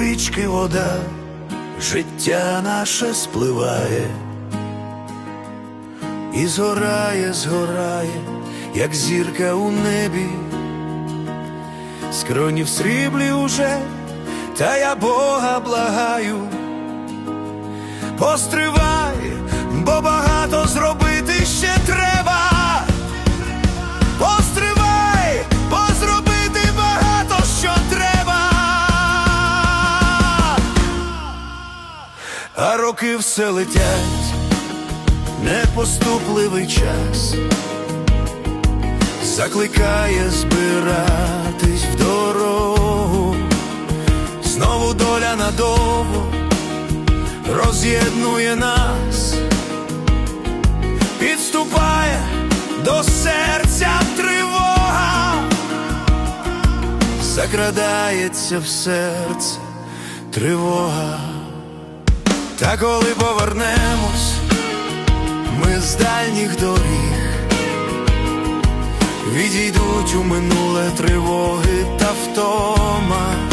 річки вода, життя наше спливає, і згорає, згорає, як зірка у небі, скроні в сріблі уже, та я Бога благаю, постривай, бо багато зробити А роки все летять, непоступливий час, закликає збиратись в дорогу, знову доля надовго роз'єднує нас. Підступає до серця тривога, закрадається в серце тривога. Та коли повернемось, ми з дальніх доріг відійдуть у минуле тривоги та втома.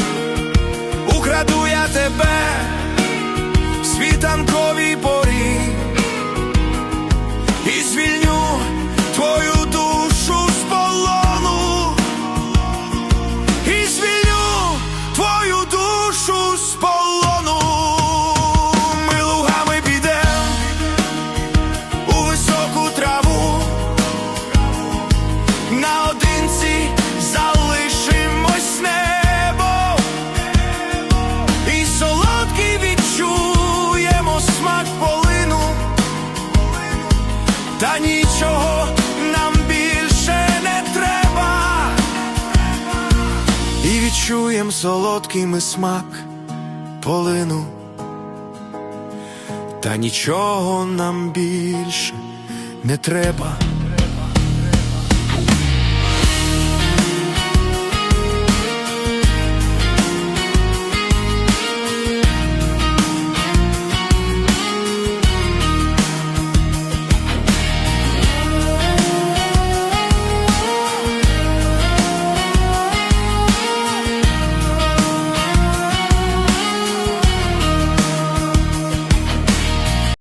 Наодинці залишимось небо, і солодкий відчуємо смак полину. Та нічого нам більше не треба, і відчуєм солодкий ми смак полину, та нічого нам більше не треба.